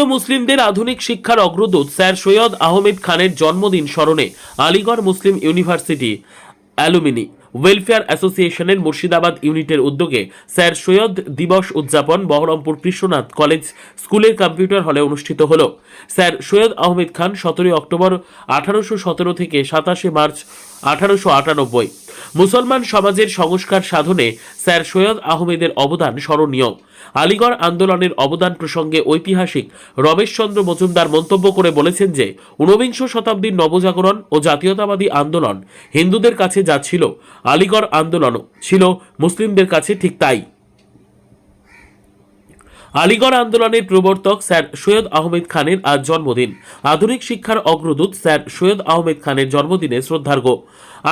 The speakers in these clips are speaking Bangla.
ভারতীয় মুসলিমদের আধুনিক শিক্ষার অগ্রদূত স্যার সৈয়দ আহমেদ খানের জন্মদিন স্মরণে Aligarh Muslim University alumni welfare অ্যাসোসিয়েশনের মুর্শিদাবাদ ইউনিটের উদ্যোগে স্যার সৈয়দ দিবস উদযাপন বহরমপুর কৃষ্ণনাথ কলেজ স্কুলের কম্পিউটার হলে অনুষ্ঠিত হল। স্যার সৈয়দ আহমেদ খান সতেরোই অক্টোবর আঠারোশো সতেরো থেকে সাতাশে মার্চ আঠারোশো আটানব্বই। মুসলমান সমাজের সংস্কার সাধনে স্যার সৈয়দ আহমেদের অবদান স্মরণীয়। আলিগড় আন্দোলনের অবদান প্রসঙ্গে ঐতিহাসিক রমেশচন্দ্র মজুমদার মন্তব্য করে বলেছেন যে, ঊনবিংশ শতাব্দীর নবজাগরণ ও জাতীয়তাবাদী আন্দোলন হিন্দুদের কাছে যা ছিল, আলিগড় আন্দোলনও ছিল মুসলিমদের কাছে ঠিক তাই। আলিগড় আন্দোলনের প্রবর্তক স্যার সৈয়দ আহমেদ খানের আজ জন্মদিন। আধুনিক শিক্ষার অগ্রদূত স্যার সৈয়দ আহমেদ খানের জন্মদিনে শ্রদ্ধার্ঘ।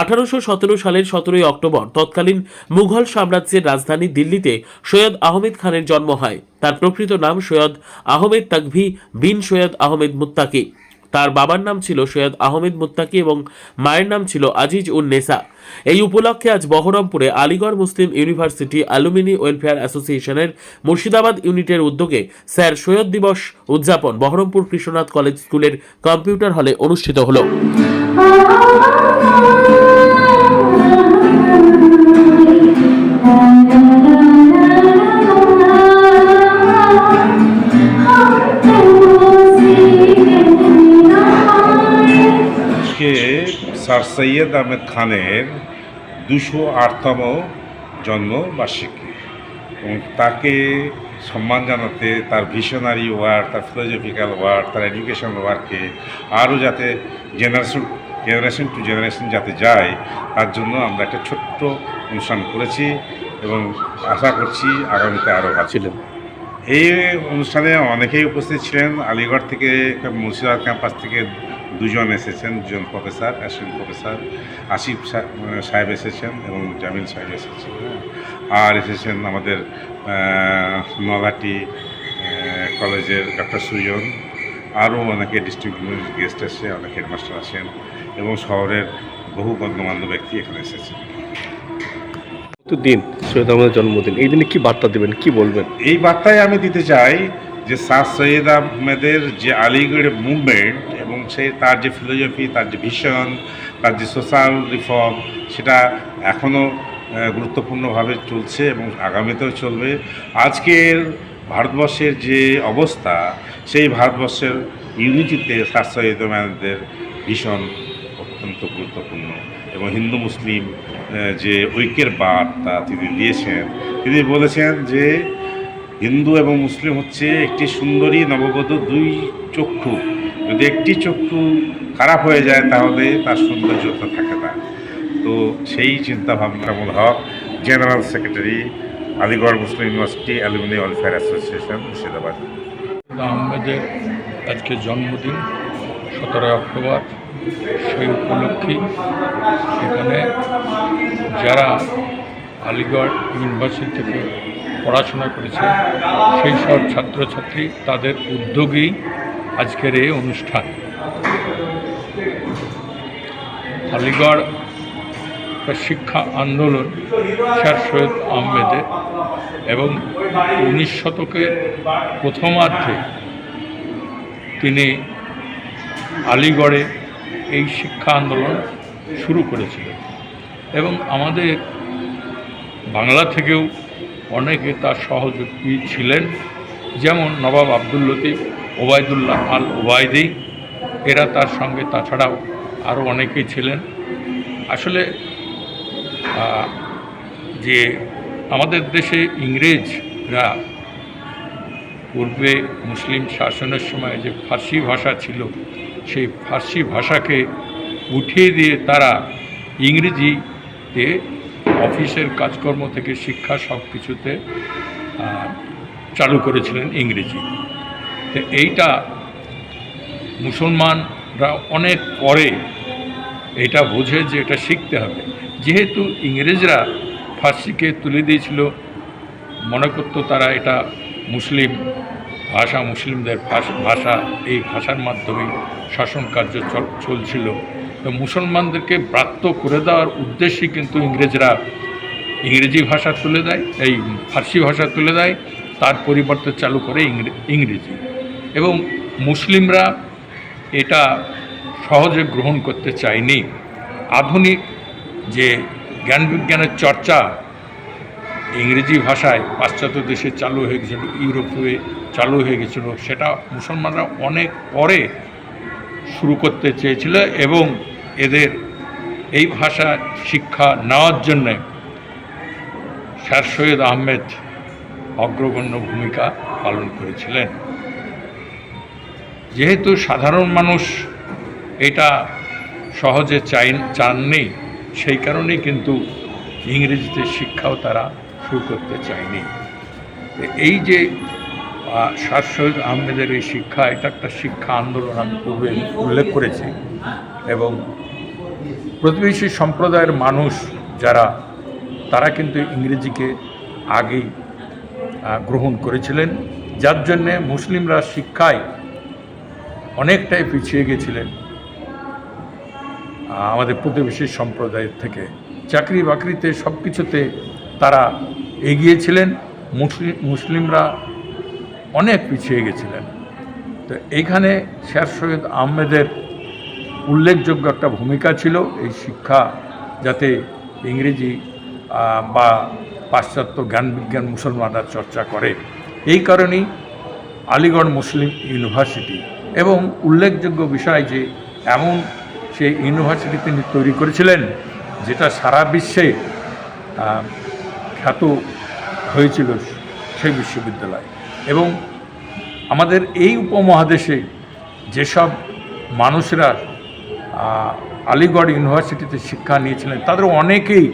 আঠারোশো সতেরো সালের সতেরোই অক্টোবর তৎকালীন মুঘল সাম্রাজ্যের রাজধানী দিল্লিতে সৈয়দ আহমেদ খানের জন্ম হয়। তার প্রকৃত নাম সৈয়দ আহমেদ তাকভি বিন সৈয়দ আহমেদ মুত্তাকি। তার বাবার নাম ছিল সৈয়দ আহমেদ মুত্তাকি এবং মায়ের নাম ছিল আজিজ উন নেসা। এই উপলক্ষে আজ বহরমপুরে Aligarh Muslim University alumni welfare অ্যাসোসিয়েশনের মুর্শিদাবাদ ইউনিটের উদ্যোগে স্যার সৈয়দ দিবস উদযাপন বহরমপুর কৃষ্ণনাথ কলেজ স্কুলের কম্পিউটার হলে অনুষ্ঠিত হলো। সৈয়দ আহমেদ খানের দুশো আটতম জন্মবার্ষিকী। এবং তাকে সম্মান জানাতে তার ভিশনারি ওয়ার্ক তার ফিলোজফিক্যাল ওয়ার্ক তার এডুকেশন ওয়ার্কে আরও যাতে জেনারেশন জেনারেশন টু জেনারেশন যাতে যায় তার জন্য আমরা একটা ছোট্ট অনুষ্ঠান করেছি এবং আশা করছি আগামীতে আরও ছিলেন। এই অনুষ্ঠানে অনেকেই উপস্থিত ছিলেন। আলিগড় থেকে মুর্শিদাবাদ ক্যাম্পাস থেকে দুজন এসেছেন দুজন প্রফেসর অ্যাসিস্ট্যান্ট প্রফেসর আসিফ সাহেব এসেছেন এবং জামিল সাহেব এসেছেন হ্যাঁ। আর এসেছেন আমাদের আহ, কলেজের ডক্টর সুজন। আরও অনেকে ডিস্ট্রিক্ট গেস্ট এসে অনেক হেডমাস্টার আসেন এবং শহরের বহু গণ্যমান্য ব্যক্তি এখানে এসেছেন। দিন সৈয়দ আহমেদের জন্মদিন? এই দিনে কি বার্তা দেবেন কি বলবেন? এই বার্তায় আমি দিতে চাই যে স্যার সৈয়দ আহমেদের যে আলিগড় মুভমেন্ট এবং সেই তার যে ফিলোসফি তার যে ভিশন তার যে সোশ্যাল রিফর্ম সেটা এখনও গুরুত্বপূর্ণভাবে চলছে এবং আগামীতেও চলবে। আজকের ভারতবর্ষের যে অবস্থা, সেই ভারতবর্ষের ইউনিটিতে সৈয়দ আহমেদের ভীষণ অত্যন্ত গুরুত্বপূর্ণ এবং হিন্দু মুসলিম যে ঐক্যের বার্তা তিনি দিয়েছেন, তিনি বলেছেন যে হিন্দু এবং মুসলিম হচ্ছে একটি সুন্দরী নবগত দুই চক্ষু। যদি একটি চক্ষু খারাপ হয়ে যায়, তাহলে তার সৌন্দর্যতা থাকে না। তো সেই চিন্তা ভাবনা মূল Haque general secretary Aligarh Muslim University alumni welfare association Murshidabad. আহমেদের আজকে জন্মদিন, সতেরোই অক্টোবর, সেই উপলক্ষে এখানে যারা আলিগড় ইউনিভার্সিটি থেকে পড়াশোনা করেছে, সেই সব ছাত্রছাত্রী তাদের উদ্যোগেই আজকের এই অনুষ্ঠান। আলিগড় শিক্ষা আন্দোলন স্যার সৈয়দ আহমেদের এবং উনিশ শতকের প্রথমার্ধে তিনি আলিগড়ে এই শিক্ষা আন্দোলন শুরু করেছিলেন। এবং আমাদের বাংলা থেকেও অনেকে তার সহযোগী ছিলেন, যেমন নবাব আব্দুল লতিফ ওবায়দুল্লাহ আল ওবায়দি, এরা তার সঙ্গে, তাছাড়াও আরও অনেকেই ছিলেন। আসলে যে আমাদের দেশে ইংরেজরা পূর্বে মুসলিম শাসনের সময় যে ফার্সি ভাষা ছিল, সেই ফার্সি ভাষাকে উঠিয়ে দিয়ে তারা ইংরেজিতে অফিসের কাজকর্ম থেকে শিক্ষা সব কিছুতে চালু করেছিলেন ইংরেজি। তো এইটা মুসলমানরা অনেক পরে এটা বোঝে যে এটা শিখতে হবে। যেহেতু ইংরেজরা ফার্সিকে তুলে দিয়েছিল, মনে করতো তারা এটা মুসলিম ভাষা, মুসলিমদের ভাষা এই ভাষার মাধ্যমেই শাসন কার্য চল- চলছিল। তো মুসলমানদেরকে ব্রাত্য করে দেওয়ার উদ্দেশ্যে কিন্তু ইংরেজরা ইংরেজি ভাষা তুলে দেয়, এই ফার্সি ভাষা তুলে দেয়, তার পরিবর্তে চালু করে ইংরে- ইংরেজি। এবং মুসলিমরা এটা সহজে গ্রহণ করতে চায়নি। আধুনিক যে জ্ঞান বিজ্ঞানের চর্চা ইংরেজি ভাষায় পাশ্চাত্য দেশে চালু হয়ে গেছিল, ইউরোপে চালু হয়ে গেছিল, সেটা মুসলমানরা অনেক পরে শুরু করতে চেয়েছিল এবং এদের এই ভাষা শিক্ষা নেওয়ার জন্যে স্যার সৈয়দ আহমেদ অগ্রগণ্য ভূমিকা পালন করেছিলেন। যেহেতু সাধারণ মানুষ এটা সহজে চাই চাননি, সেই কারণেই কিন্তু ইংরেজিতে শিক্ষাও তারা শুরু করতে চায়নি। এই যে স্যার সৈয়দ আহমেদের এই শিক্ষা, এটা একটা শিক্ষা আন্দোলন আমি পূর্বে উল্লেখ করেছি এবং প্রতিবেশী সম্প্রদায়ের মানুষ যারা, তারা কিন্তু ইংরেজিকে আগেই গ্রহণ করেছিলেন। যার জন্যে মুসলিমরা শিক্ষায় অনেকটাই পিছিয়ে গেছিলেন। আমাদের প্রতিবেশী সম্প্রদায়ের থেকে। চাকরি বাকরিতে সব কিছুতে তারা এগিয়েছিলেন। মুসলিম মুসলিমরা অনেক পিছিয়ে গেছিলেন। তো এইখানে শের সৈয়দ আহমেদের উল্লেখযোগ্য একটা ভূমিকা ছিল। এই শিক্ষা যাতে ইংরেজি বা পাশ্চাত্য জ্ঞান বিজ্ঞান মুসলমানরা চর্চা করে। এই কারণেই আলিগড় মুসলিম ইউনিভার্সিটি এবং উল্লেখযোগ্য বিষয় যে এমন সেই ইউনিভার্সিটি তিনি তৈরি করেছিলেন যেটা সারা বিশ্বে খ্যাত হয়েছিল সেই বিশ্ববিদ্যালয়। এবং আমাদের এই উপমহাদেশে যেসব মানুষরা আলিগড় ইউনিভার্সিটিতে শিক্ষা নিয়েছিলেন তাদের অনেকেই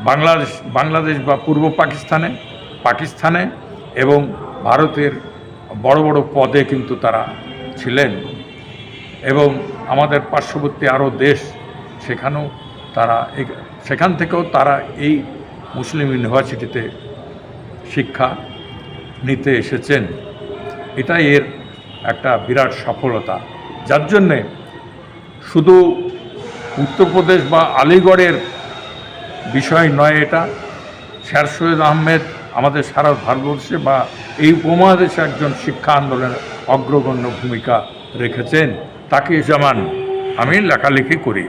বাংলাদেশ বাংলাদেশ বা পূর্ব পাকিস্তানে পাকিস্তানে এবং ভারতের বড় বড় পদে কিন্তু তারা ছিলেন। এবং আমাদের পার্শ্ববর্তী আরও দেশ, সেখানেও তারা সেখান থেকেও তারা এই মুসলিম ইউনিভার্সিটিতে শিক্ষা নিতে এসেছেন। এটাই এর একটা বিরাট সফলতা। যার জন্যে শুধু উত্তরপ্রদেশ বা আলিগড়ের বিষয় নয় এটা স্যার সৈয়দ আহমেদ আমাদের সারা ভারতবর্ষে বা এই উপমহাদেশে একজন শিক্ষা আন্দোলনের অগ্রগণ্য ভূমিকা রেখেছেন, তাকে যেমন আমি লেখালেখি করি।